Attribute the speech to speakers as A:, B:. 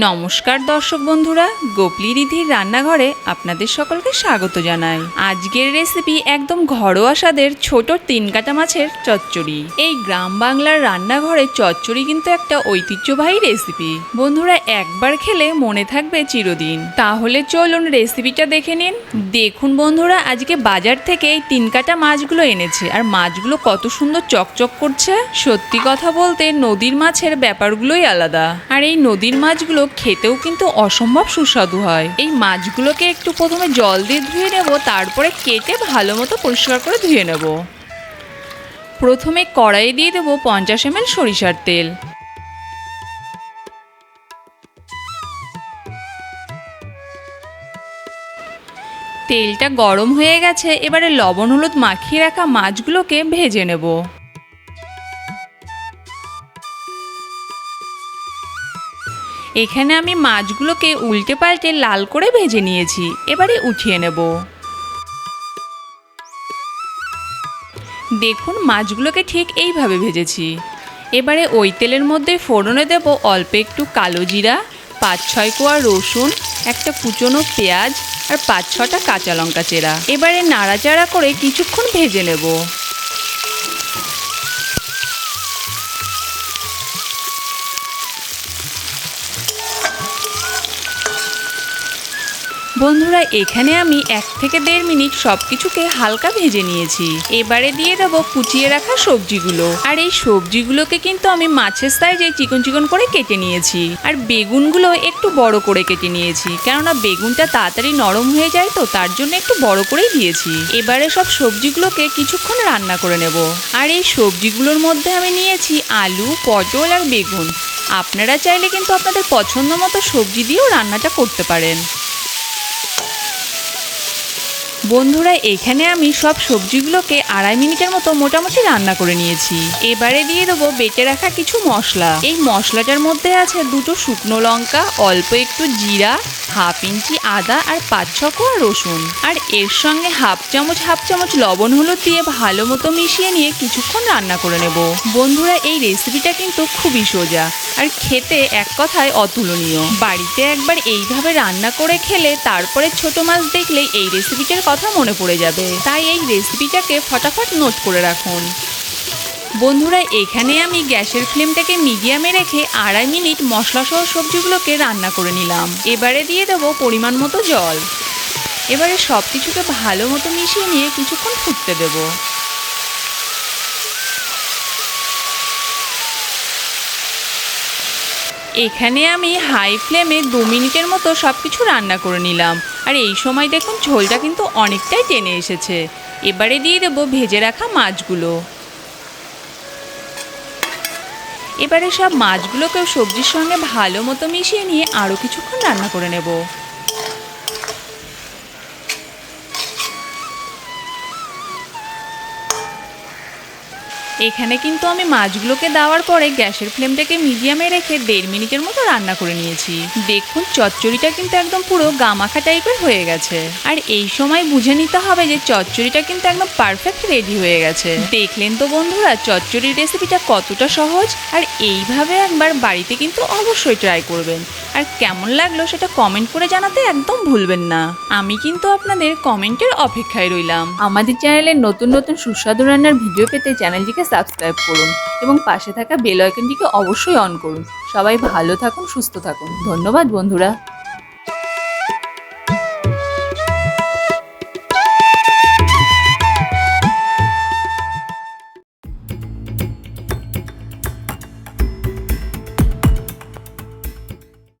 A: নমস্কার দর্শক বন্ধুরা, গোপলি রিধির রান্নাঘরে আপনাদের সকলকে স্বাগত জানাই। আজকের রেসিপি একদম ঘরোয়া স্বাদের ছোট তিন কাটা মাছের চচ্চড়ি। এই গ্রাম বাংলার রান্নাঘরে চচ্চড়ি কিন্তু একটা ঐতিহ্যবাহী রেসিপি বন্ধুরা, একবার খেলে মনে থাকবে চিরদিন। তাহলে চলুন রেসিপিটা দেখে নিন। দেখুন বন্ধুরা, আজকে বাজার থেকে এই তিন কাটা মাছগুলো এনেছে। আর মাছগুলো কত সুন্দর চকচক করছে। সত্যি কথা বলতে নদীর মাছের ব্যাপারগুলোই আলাদা। আর এই নদীর মাছগুলো খেতেও কিন্তু অসম্ভব সুস্বাদু হয়। এই মাছগুলোকে একটু প্রথমে জল দিয়ে ধুয়ে নেব, তারপরে কেটে ভালো মতো পরিষ্কার করে ধুয়ে নেব। প্রথমে কড়াই দিয়ে দেবো পঞ্চাশ এমএল সরিষার তেল। তেলটা গরম হয়ে গেছে, এবারে লবণ হলুদ মাখিয়ে রাখা মাছগুলোকে ভেজে নেব। এখানে আমি মাছগুলোকে উল্টে পাল্টে লাল করে ভেজে নিয়েছি। এবারে উঠিয়ে নেব। দেখুন, মাছগুলোকে ঠিক এইভাবে ভেজেছি। এবারে ওই তেলের মধ্যে ফোড়নে দেব অল্প একটু কালো জিরা, পাঁচ ছয় কোয়া রসুন, একটা কুচনো পেঁয়াজ আর পাঁচ ছটা কাঁচা লঙ্কা চেরা। এবারে নাড়াচাড়া করে কিছুক্ষণ ভেজে নেব। বন্ধুরা, এখানে আমি এক থেকে দেড় মিনিট সব কিছুকে হালকা ভেজে নিয়েছি। এবারে দিয়ে দেবো কুচিয়ে রাখা সবজিগুলো। আর এই সবজিগুলোকে কিন্তু আমি মাছের সাইজে চিকন চিকন করে কেটে নিয়েছি। আর বেগুনগুলো একটু বড় করে কেটে নিয়েছি। কেননা বেগুনটা তাড়াতাড়ি নরম হয়ে যায় তো, তার জন্য একটু বড় করেই দিয়েছি। এবারে সব সবজিগুলোকে কিছুক্ষণ রান্না করে নেব। আর এই সবজিগুলোর মধ্যে আমি নিয়েছি আলু, পটল আর বেগুন। আপনারা চাইলে কিন্তু আপনাদের পছন্দ মতো সবজি দিয়েও রান্নাটা করতে পারেন। বন্ধুরা, এখানে আমি সব সবজিগুলোকে আড়াই মিনিটের মতো মোটামুটি রান্না করে নিয়েছি। এবারে দিয়ে দেবো বেটে রাখা কিছু মশলা। এই মশলাটার মধ্যে আছে দুটো শুকনো লঙ্কা, অল্প একটু জিরা হাফ ইঞ্চি আদা আর পাঁচ ছ কোয়া রসুন। আর এর সঙ্গে হাফ চামচ হাফ চামচ লবণ হলুদ দিয়ে ভালো মতো মিশিয়ে নিয়ে কিছুক্ষণ রান্না করে নেব। বন্ধুরা, এই রেসিপিটা কিন্তু খুবই সোজা আর খেতে এক কথায় অতুলনীয়। বাড়িতে একবার এইভাবে রান্না করে খেলে তারপরে ছোট মাছ দেখলেই এই রেসিপিটার কথা মনে পড়ে যাবে। তাই এই রেসিপিটাকে ফটাফট নোট করে রাখুন। বন্ধুরা, এখানে আমি গ্যাসের ফ্লেমটাকে মিডিয়ামে রেখে আড়াই মিনিট মশলা সহ সবজিগুলোকে রান্না করে নিলাম। এবারে দিয়ে দেবো পরিমাণ মতো জল। এবারে সব কিছুকে ভালো মতো মিশিয়ে নিয়ে কিছুক্ষণ ফুটতে দেবো। এখানে আমি হাই ফ্লেমে দু মিনিটের মতো সব কিছু রান্না করে নিলাম। আর এই সময় দেখুন, ঝোলটা কিন্তু অনেকটাই টেনে এসেছে। এবারে দিয়ে দেবো ভেজে রাখা মাছগুলো। এবারে সব মাছগুলোকেও সবজির সঙ্গে ভালো মতো মিশিয়ে নিয়ে আরও কিছুক্ষণ রান্না করে নেব। এখানে কিন্তু আমি মাছগুলোকে দেওয়ার পরে গ্যাসের ফ্লেমটাকে মিডিয়ামে রেখে দেড় মিনিটের মতো রান্না করে নিয়েছি। দেখুন, চচ্চড়িটা কিন্তু একদম পুরো গামাখা টাইপের হয়ে গেছে। আর এই সময় বুঝে নিতে হবে যে চচ্চড়িটা কিন্তু একদম পারফেক্ট রেডি হয়ে গেছে। দেখলেন তো বন্ধুরা, চচ্চড়ির রেসিপিটা কতটা সহজ? আর এইভাবে একবার বাড়িতে কিন্তু অবশ্যই ট্রাই করবেন। আর কেমন লাগল সেটা কমেন্ট করে জানাতে একদম ভুলবেন না। আমি কিন্তু আপনাদের কমেন্টের অপেক্ষায় রইলাম। আমাদের চ্যানেলে নতুন নতুন সুস্বাদু রান্নার ভিডিও পেতে চ্যানেলটিকে সাবস্ক্রাইব করুন এবং পাশে থাকা বেল আইকনটিকে অবশ্যই অন করুন। সবাই ভালো থাকুন, সুস্থ থাকুন। ধন্যবাদ বন্ধুরা।